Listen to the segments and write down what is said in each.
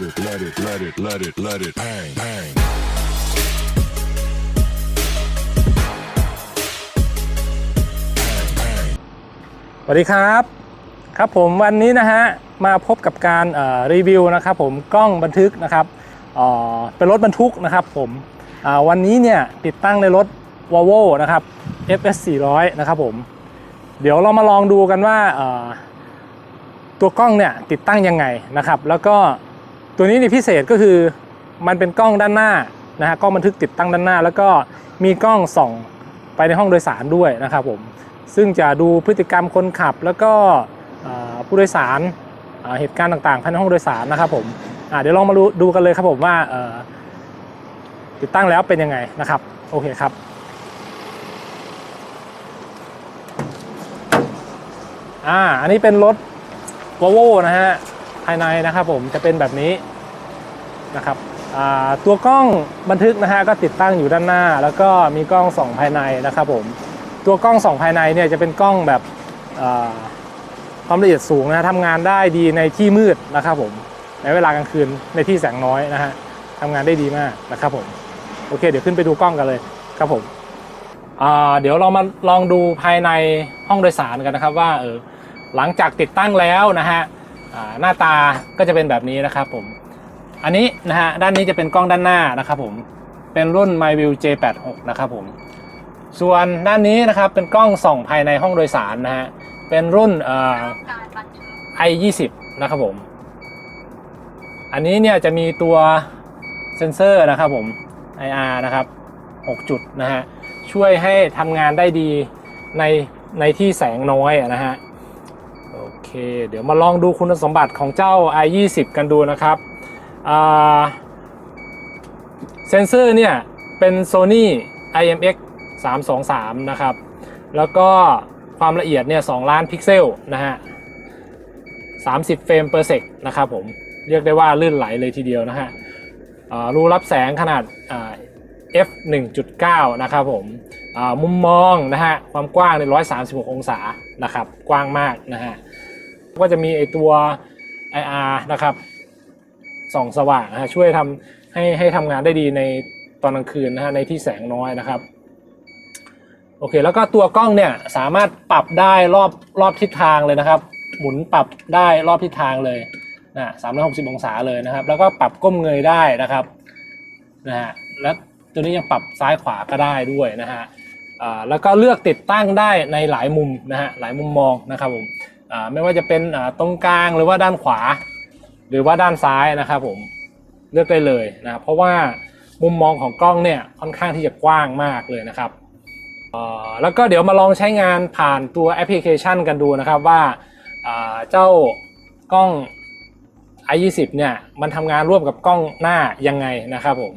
let it, let it, let it, let it, let it bang, bang. สวัสดีครับ ครับผมวันนี้นะฮะมาพบกับการรีวิวนะครับผมกล้องบันทึกนะครับเอ่อเป็นรถบรรทุกนะครับผมอ่าวันนี้เนี่ยติดตั้งในรถ Volvo นะครับ FS 400นะครับผมเดี๋ยวเรามาลองดูกันว่าตัวกล้องเนี่ยติดตั้งยังไงนะครับ แล้วก็ ตัวนี้นี่พิเศษก็คือมันเป็นกล้องด้านหน้านะฮะกล้องบันทึกติดตั้งด้านหน้า แล้วก็มีกล้องส่องไปในห้องโดยสารด้วยนะครับผมซึ่งจะดูพฤติกรรมคนขับ แล้วก็ผู้โดยสารเหตุการณ์ต่างๆภายในห้องโดยสารนะครับผมเดี๋ยวลองมาดูดูกันเลยครับผมว่าติดตั้งแล้วเป็นยังไงนะครับโอเคครับอ่าอันนี้เป็นรถ v o l v o นะฮะภายในนะครับผมจะเป็นแบบนี้ นะครับตัวกล้องบันทึกนะฮะก็ติดตั้งอยู่ด้านหน้า แล้วก็มีกล้องส่องภายในนะครับผมตัวกล้องส่องภายในเนี่ยจะเป็นกล้องแบบความละเอียดสูงนะทำงานได้ดีในที่มืดนะครับผมในเวลากลางคืนในที่แสงน้อยนะฮะทำงานได้ดีมากนะครับผมโอเค เดี๋ยวขึ้นไปดูกล้องกันเลยครับผมเดี๋ยวเรามาลองดูภายในห้องโดยสารกันนะครับว่าเออหลังจากติดตั้งแล้วนะฮะหน้าตาก็จะเป็นแบบนี้นะครับผม อันนี้นะฮะด้านนี้จะเป็นกล้องด้านหน้านะครับผมเป็นรุ่น MyView J86 นะครับผมส่วนด้านนี้นะครับเป็นกล้องส่องภายในห้องโดยสารนะฮะเป็นรุ่นเอ่อการบันทึก i20 นะครับผม อันนี้เนี่ยจะมีตัวเซนเซอร์นะครับผม IR นะครับ 6 จุดนะฮะช่วยให้ทำงานได้ดีในในที่แสงน้อยนะฮะโอเค เดี๋ยวมาลองดูคุณสมบัติของเจ้า i20 กันดูนะครับ เซนเซอร์เนี่ย เป็น Sony IMX 323 นะครับ แล้วก็ความละเอียดเนี่ย2ล้านพิกเซลนะฮะ 30 เฟรม per sec นะครับผม เรียกได้ว่าลื่นไหลเลยทีเดียวนะฮะรูรับแสงขนาดอ่า f 1.9 นะครับผมมุมมองนะฮะ ความกว้างใน 136 องศานะครับ กว้างมากนะฮะ ก็จะมีไอตัว IR นะครับ ส่องสว่างนะฮะช่วยทำให้ให้ทำงานได้ดีในตอนกลางคืนนะฮะในที่แสงน้อยนะครับโอเคแล้วก็ตัวกล้องเนี่ยสามารถปรับได้รอบรอบทิศทางเลยนะครับ หมุนปรับได้รอบทิศทางเลยนะสามร้อยหกสิบองศาเลยนะครับ แล้วก็ปรับก้มเงยได้นะครับนะฮะและตัวนี้ยังปรับซ้ายขวาก็ได้ด้วยนะฮะแล้วก็เลือกติดตั้งได้ในหลายมุมนะฮะหลายมุมมองนะครับผมไม่ว่าจะเป็นตรงกลางหรือว่าด้านขวา หรือว่าด้านซ้ายนะครับผมเลือกได้เลยนะเพราะว่ามุมมองของกล้องเนี่ยค่อนข้างที่จะกว้างมากเลยนะครับแล้วก็เดี๋ยวมาลองใช้งานผ่านตัวแอปพลิเคชันกันดูนะครับว่าเจ้ากล้อง i20 เนี่ยมันทำงานร่วมกับกล้องหน้ายังไงนะครับผม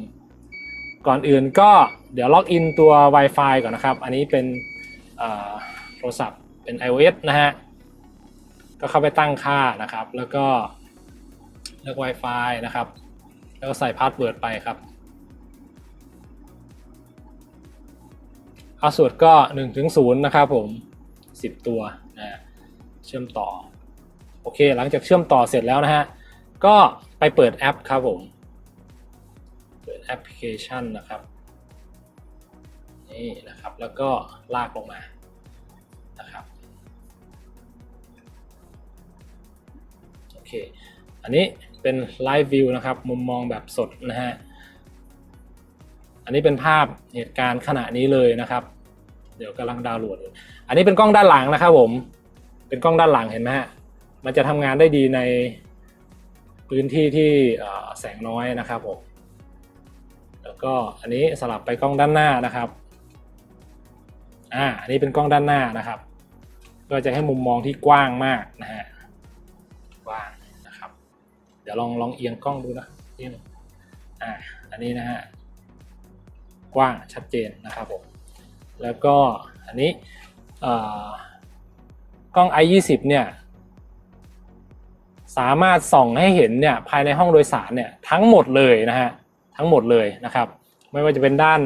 ก่อนอื่นก็เดี๋ยวล็อกอินตัว Wi-Fi ก่อนนะครับ อันนี้เป็นโทรศัพท์เป็น iOS นะฮะก็เข้าไปตั้งค่านะครับ แล้วก็ เลือก Wi-Fi นะครับ แล้วก็ใส่พาสเวิร์ดไปครับพาสเวิร์ดก็1ถึง0นะครับผม 10 ตัวนะเชื่อมต่อ โอเค หลังจากเชื่อมต่อเสร็จแล้วนะฮะ ก็ไปเปิดแอปครับผม เปิดแอปพลิเคชันนะครับ นี่นะครับ แล้วก็ลากลงมา นะครับโอเค อันนี้ เป็น Live View นะครับ มุมมองแบบสดนะฮะ อันนี้เป็นภาพเหตุการณ์ขณะนี้เลยนะครับ เดี๋ยวกำลังดาวน์โหลดอันนี้เป็นกล้องด้านหลังนะครับผม เป็นกล้องด้านหลังเห็นไหมฮะ มันจะทำงานได้ดีในพื้นที่ที่แสงน้อยนะครับผม แล้วก็อันนี้สลับไปกล้องด้านหน้านะครับ อ่า อันนี้เป็นกล้องด้านหน้านะครับ ก็จะให้มุมมองที่กว้างมากนะฮะ เดี๋ยวลองลองเอียงกล้องดูนะเอียงอ่าอันนี้นะฮะกว้างชัดเจนนะครับผมแล้วก็อันนี้เอ่อกล้อง i20 เนี่ยสามารถส่องให้เห็นเนี่ยภายในห้องโดยสารเนี่ยทั้งหมดเลยนะฮะทั้งหมดเลยนะครับ ไม่ว่าจะเป็นด้าน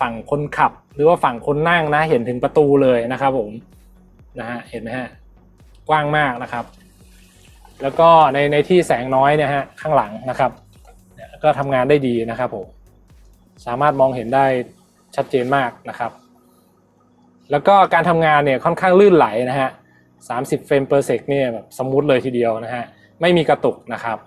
ฝั่งคนขับ หรือว่าฝั่งคนนั่งนะเห็นถึงประตูเลยนะครับผมนะฮะเห็นไหมฮะกว้างมากนะครับ แล้วก็ในในที่แสงน้อยเนี่ยฮะข้างหลังนะครับก็ทำงานได้ดีนะครับผมสามารถมองเห็นได้ชัดเจนมากนะครับ แล้วก็การทำงานเนี่ยค่อนข้างลื่นไหลนะฮะ30เฟรมเปอร์เซกเนี่ยแบบสมูทเลยทีเดียวนะฮะไม่มีกระตุกนะครับ